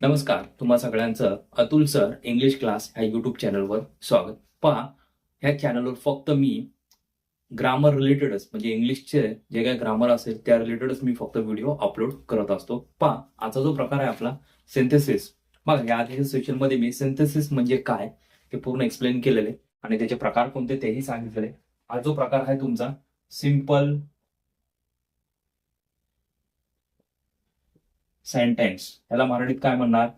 नमस्कार तुम्हा सगळ्यांचं अतुल सर इंग्लिश क्लास ह्या युट्यूब चॅनलवर स्वागत. पहा ह्या चॅनलवर फक्त मी ग्रामर रिलेटेडच म्हणजे इंग्लिशचे जे काही ग्रामर असेल त्या रिलेटेडच मी फक्त व्हिडिओ अपलोड करत असतो. पहा आजचा जो प्रकार आहे आपला सिंथेसिस बघा या आधीच्या सेशनमध्ये मी सिंथेसिस म्हणजे काय ते पूर्ण एक्सप्लेन केलेले आणि त्याचे प्रकार कोणते तेही सांगितलेले. हा जो प्रकार आहे तुमचा सिंपल सेंटेन्स. त्याला मराठीत काय म्हणणार?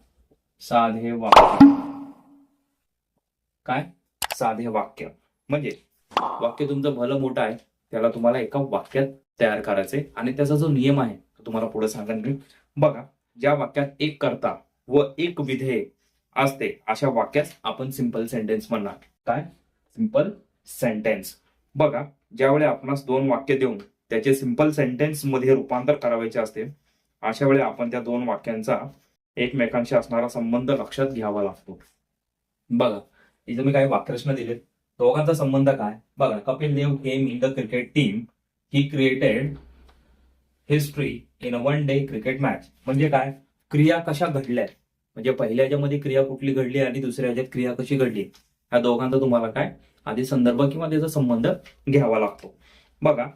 साधे वाक्य. काय? साधे वाक्य. म्हणजे वाक्य तुमचं भलं मोठं आहे त्याला तुम्हाला एका वाक्यात तयार करायचे आणि त्याचा जो नियम आहे तो तुम्हाला पुढे सांगेन की बघा ज्या वाक्यात एक करता व एक विधेय असते अशा वाक्यास आपण सिंपल सेंटेन्स म्हणणार. काय? सिंपल सेंटेन्स बघा ज्यावेळी आपणास दोन वाक्य देऊन त्याचे सिंपल सेंटेन्समध्ये रूपांतर करावायचे असते अशा वेळी आपण त्या दोन वाक्यांचा एकमेकांशी असणारा संबंध लक्षात घ्यावा लागतो. बघा इथे मी काही वाक्यरचना दिलेत. दोघांचा संबंध काय? बघा Kapil Dev came in the cricket team he created history in a one day cricket match म्हणजे काय? क्रिया कशा घडल्या? म्हणजे पहिल्या ह्याच्यामध्ये क्रिया कुठली घडली आणि दुसऱ्या ह्याच्यात क्रिया कशी घडली? ह्या दोघांचा तुम्हाला काय? आधी संदर्भ किंवा त्याचा संबंध घ्यावा लागतो. बघा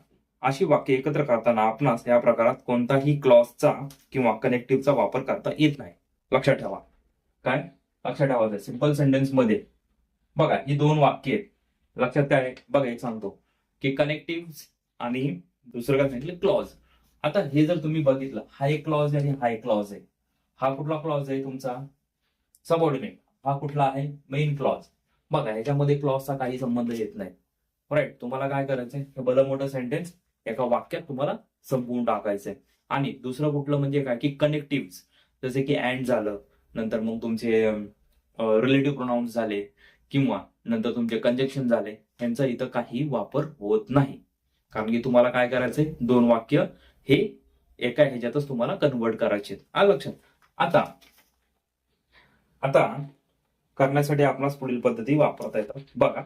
अशी वाक्य एकत्र करताना आपणास या प्रकारात कोणताही क्लॉजचा किंवा कनेक्टिव्हचा वापर करता येत नाही. लक्षात ठेवा. काय? लक्षात ठेवा सिंपल सेंटेन्समध्ये. बघा ही दोन वाक्य आहेत. लक्षात काय बघा एक सांगतो. की कनेक्टिव्ह आणि दुसरं काय सांगितलं? क्लॉज आता हे जर तुम्ही बघितलं हा एक क्लॉज आहे आणि हा एक क्लॉज आहे. हा कुठला क्लॉज आहे तुमचा? सबऑर्डिनेट हा कुठला आहे? मेन क्लॉज बघा ह्याच्यामध्ये क्लॉजचा काही संबंध येत नाही. राईट तुम्हाला काय करायचंय? हे भलं मोठं सेंटेन्स एका वाक्यात तुम्हाला संपवून टाकायचंय. आणि दुसरं कुठलं म्हणजे काय? की कनेक्टिव्ह जसे की अँड झालं नंतर मग तुमचे रिलेटिव्ह प्रोनाऊन्स झाले किंवा नंतर तुमचे कंजेक्शन झाले यांचा इथं काही वापर होत नाही. कारण की तुम्हाला काय करायचंय? दोन वाक्य हे एका ह्याच्यातच तुम्हाला कन्वर्ट करायचे आ लक्षात? आता आता करण्यासाठी आपणास पुढील पद्धती वापरता येतात. बघा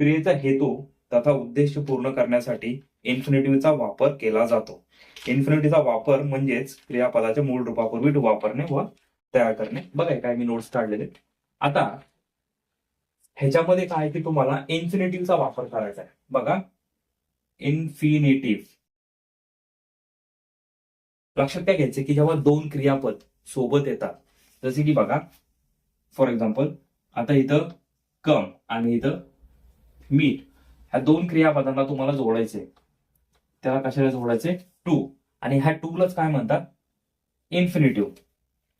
क्रियेचा हेतू तथा उद्देश पूर्ण करण्यासाठी इन्फिनेटिव्हचा वापर केला जातो. इन्फिनेटिव्हचा वापर म्हणजेच क्रियापदाच्या मूळ रूपापूर्वी वापरणे व तयार करणे. बघाय काय मी नोट्स काढलेले आता ह्याच्यामध्ये काय की तुम्हाला इन्फिनेटिव्हचा वापर करायचा आहे. बघा इन्फिनेटिव्ह लक्षात काय घ्यायचं की जेव्हा दोन क्रियापद सोबत येतात जसे की बघा फॉर एक्झाम्पल आता इथं कम आणि इथं मीट ह्या दोन क्रियापदांना तुम्हाला जोडायचे त्याला कशाला जोडायचे? टू आणि ह्या टूलाच काय म्हणतात? इन्फिनिटिव्ह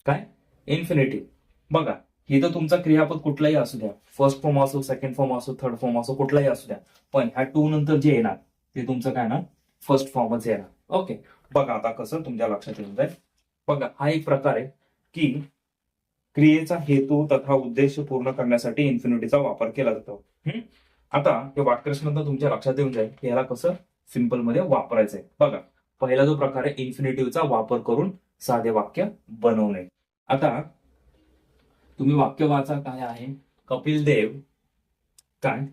काय? इन्फिनिटिव्ह बघा इथं तुमचा क्रियापद कुठलाही असू द्या. फर्स्ट फॉर्म असो सेकंड फॉर्म असो थर्ड फॉर्म असो कुठलाही असू द्या. पण ह्या टू नंतर जे येणार ते तुमचं काय ना फर्स्ट फॉर्मच येणार. ओके बघा आता कसं तुमच्या लक्षात येऊन जाईल. बघा हा एक प्रकार आहे की क्रियेचा हेतू तथा उद्देश पूर्ण करण्यासाठी इन्फिनिटीचा वापर केला जातो. आता हे वाक्यरचना तुमच्या लक्षात येऊन जाईल. याला कसं? सिंपलमध्ये वापरायचंय. बघा पहिला जो प्रकार आहे इन्फिनेटिव्हचा वापर करून साधे वाक्य बनवणे. आता तुम्ही वाक्य वाचा काय आहे? कपिल देव काय?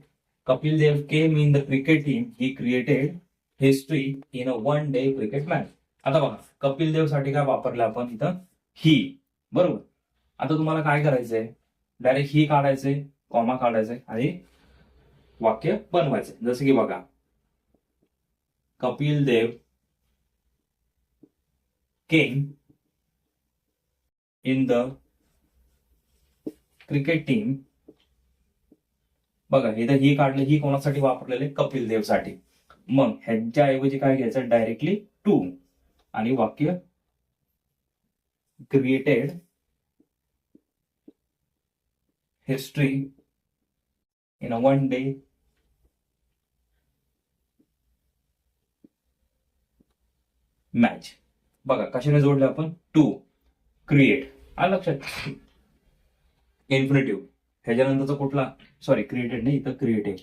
Kapil Dev came in the cricket team he created history in a one day cricket match आता बघा कपिल देवसाठी काय वापरलं आपण इथं? ही बरोबर? आता तुम्हाला काय करायचंय? डायरेक्ट ही काढायचंय कॉमा काढायचंय आणि वाक्य बनवायचे जसं की बघा Kapil Dev king in the cricket team. बघा इथं ही काढलं ही कोणासाठी वापरलेले कपिल देवसाठी मग ह्याच्या ऐवजी काय घ्यायचं? डायरेक्टली टू आणि वाक्य created history in a one day match. बघा कशाने जोडले आपण? टू. क्रिएट. आलं लक्षात इन्फिनेटिव्ह. ह्याच्यानंतरचा कुठला? सॉरी क्रिएटेड नाही इथं created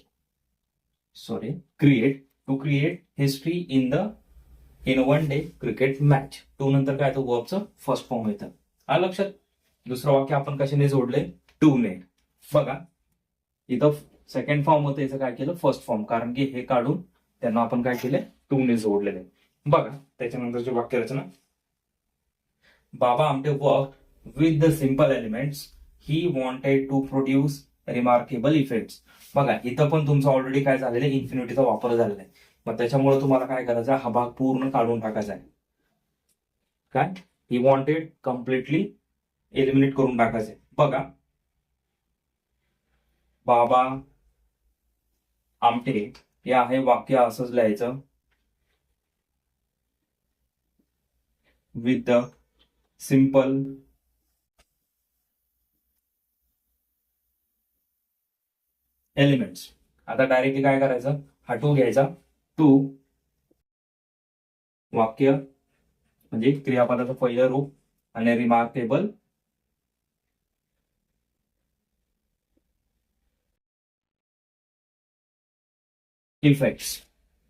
sorry create. To create history in the in one day cricket match. To नंतर काय तो वर्बचं फर्स्ट फॉर्म येतं. आलं लक्षात. दुसरं वाक्य आपण कशाने जोडले टू ने बघा. इथं सेकंड फॉर्म होतं याचं काय केलं? फर्स्ट फॉर्म कारण की हे काढून त्यांना आपण काय केले टू ने जोडलेले बघा त्याच्यानंतरची वाक्यरचना Baba Amte work with the simple elements he wanted to produce remarkable effects बघा इथं पण तुमचं ऑलरेडी काय झालेलं आहे? इन्फिनिटीचा वापर झालेला आहे. मग त्याच्यामुळे तुम्हाला काय करायचं हा भाग पूर्ण काढून टाकायचा आहे. काय? ही वॉन्टेड कम्प्लिटली एलिमिनेट करून टाकायचे बघा. बाबा आमटे हे आहे वाक्य असंच लिहायचं. With the simple elements. आता डायरेक्टली काय करायचं? हा टू घ्यायचा. टू वाक्य म्हणजे क्रियापदाचं पहिलं रूप आणि रिमार्केबल इफेक्ट्स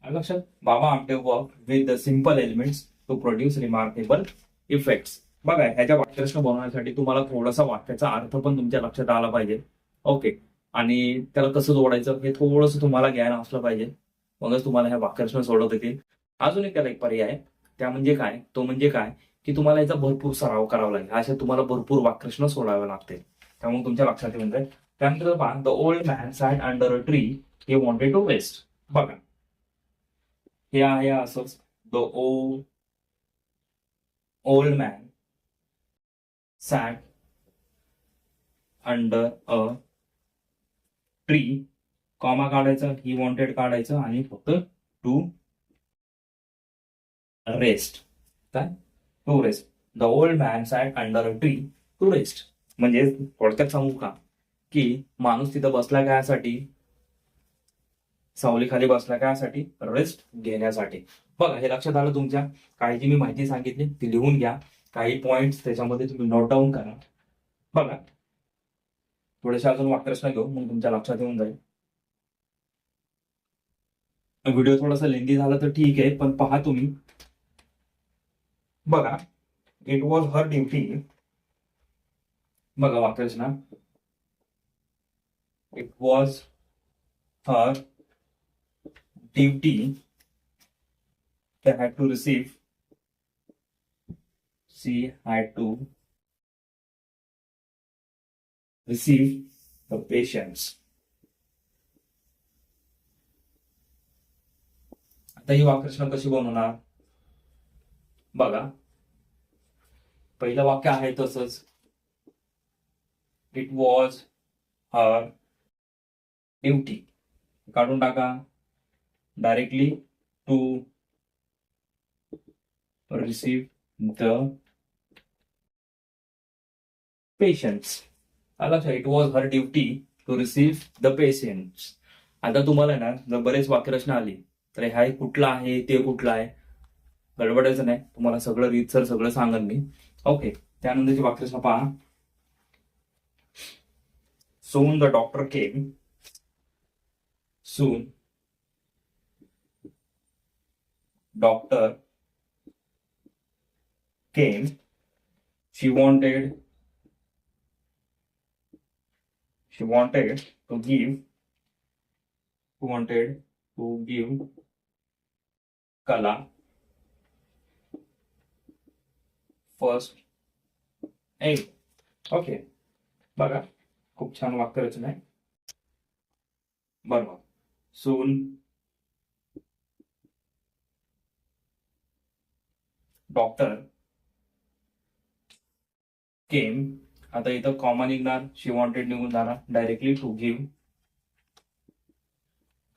लक्षात? Baba Amte work with the simple elements to produce remarkable effects बघा ह्याच्या वाक्यरचना बनवण्यासाठी तुम्हाला थोडासा वाक्याचा अर्थ पण तुमच्या लक्षात आला पाहिजे. ओके आणि त्याला कसं जोडायचं हे थोडंसं तुम्हाला ज्ञान असलं पाहिजे. मगच तुम्हाला ह्या वाक्यरचना सोडवता येतील. अजून एक त्याला एक पर्याय त्या म्हणजे काय? तो म्हणजे काय? की तुम्हाला याचा भरपूर सराव करावा लागेल. अशा तुम्हाला भरपूर वाक्यरचना सोडाव्या लागतील त्यामुळे तुमच्या लक्षात येऊन जाईल. त्यानंतर पहा the old man sat under a tree he wanted to rest बघा. हे आहे असंच. The O old man sat under a tree comma काढायचं ही वॉन्टेड काढायचं आणि फक्त टू रेस्ट काय? To rest the old man sat under a tree to rest म्हणजे थोडक्यात सांगू का? की माणूस तिथं बसला कायसाठी? सावलीखाली बसला कायसाठी? रेस्ट घेण्यासाठी. बघा हे लक्षात आलं तुमच्या? काही जी मी माहिती सांगितली ती लिहून घ्या. काही पॉइंट त्याच्यामध्ये तुम्ही नोट डाऊन करा. बघा. थोडेसे अजून वाक्यरचना घेऊ मग तुमच्या लक्षात येऊन जाईल. व्हिडिओ थोडासा लेंदी झाला तर ठीक आहे पण पहा तुम्ही. बघा. इट वॉज हर ड्युटी बघा वाक्यरचना it was her duty they had to receive. She had to receive the patients. आता ही वाक्यरचना कशी बनवणार? बघा. पहिलं वाक्य आहे तसंच. इट वॉज हर ड्युटी काढून टाका. Directly to receive the patients. आला it was her duty to receive the patients आता तुम्हाला ना जर बरेच वाक्यरचना आली तर ह्या कुठला आहे ते कुठलं आहे गडबडायचं नाही. तुम्हाला सगळं रीतसर सगळं सांगन मी. ओके त्यानंतरची वाक्यरचना पहा. Soon the doctor came soon doctor came, she wanted she wanted to give wanted to give Kala first aid. Okay बघा खूप छान वाक्यरचना आहे बरोबर सून डॉक्टर केम आता इथं कॉमन निघणार. शी वॉन्टेड निघून जाणार. Directly to give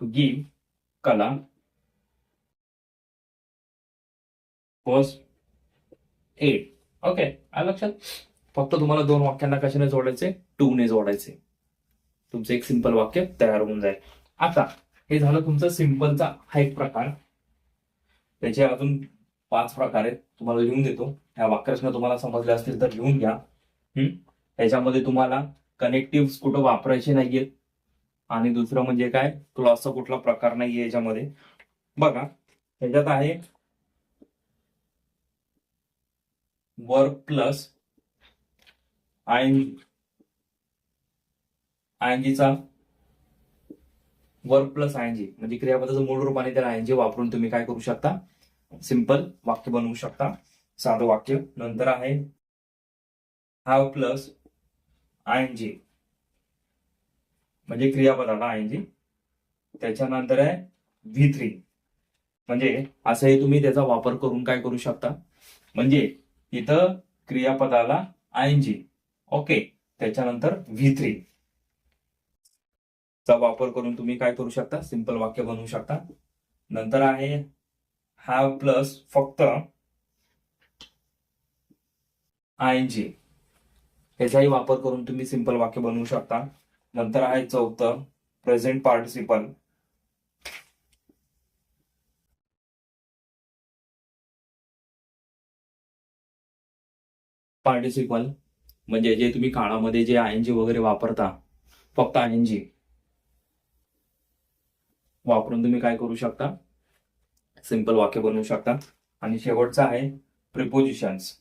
to give Kala first aid okay I लक्षात? फक्त तुम्हाला दोन वाक्यांना कशाने जोडायचे? टू ने जोडायचे. तुमचं एक सिंपल वाक्य तयार होऊन जाईल. आता हे झालं तुमचं सिंपलचा हा एक प्रकार. त्याचे अजून पाच प्रकार आहेत तुम्हाला लिहून देतो. ह्या वाक्यरचना तुम्हाला समजल्या असतील तर लिहून घ्या. त्याच्यामध्ये तुम्हाला कनेक्टिव्ह कुठं वापरायचे नाहीयेत आणि दुसरं म्हणजे काय? क्लॉसचा कुठला प्रकार नाहीये याच्यामध्ये. बघा. ह्याच्यात आहे वर्क प्लस आयएनजी आयएनजीचा वर्क प्लस आयनजी म्हणजे क्रियापदाचं मूळ रूपाने त्याला आयनजी वापरून तुम्ही काय करू शकता? सिंपल वाक्य बनवू शकता. साधं वाक्य. नंतर आहे have plus I N G म्हणजे क्रियापदाला आय एन जी त्याच्यानंतर आहे व्ही थ्री म्हणजे असंही तुम्ही त्याचा वापर करून काय करू शकता. म्हणजे इथं क्रियापदाला आय एन जी ओके. त्याच्यानंतर व्ही थ्री चा वापर करून तुम्ही काय करू शकता? सिंपल वाक्य बनवू शकता. नंतर आहे हॅव प्लस फक्त आय एन जी वापर करून तुम्ही सिंपल वाक्य बनवू शकता. नंतर आहे चौथं प्रेझेंट पार्टिसिपल पार्टिसिपल म्हणजे जे तुम्ही काळामध्ये जे आय एन जी वगैरे वापरता फक्त आय एन जी वापरून तुम्ही काय करू शकता? सिंपल वाक्य बनवू शकता. आणि शेवटचं आहे प्रिपोजिशन्स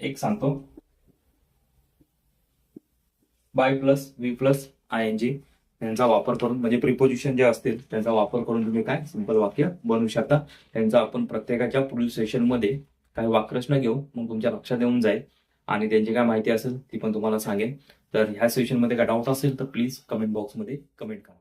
एक सांगतो. By plus V plus I N G यांचा वापर करून म्हणजे प्रिपोजिशन जे असतील त्यांचा वापर करून तुम्ही काय? सिंपल वाक्य बनवू शकता. त्यांचा आपण प्रत्येकाच्या पुढील सेशनमध्ये काही वाक्रष्ण घेऊ मग तुमच्या लक्षात येऊन जाईल. आणि त्यांची काय माहिती असेल ती पण तुम्हाला सांगेन. तर ह्या सेशनमध्ये काय डाऊट असेल तर प्लीज कमेंट बॉक्समध्ये कमेंट करा.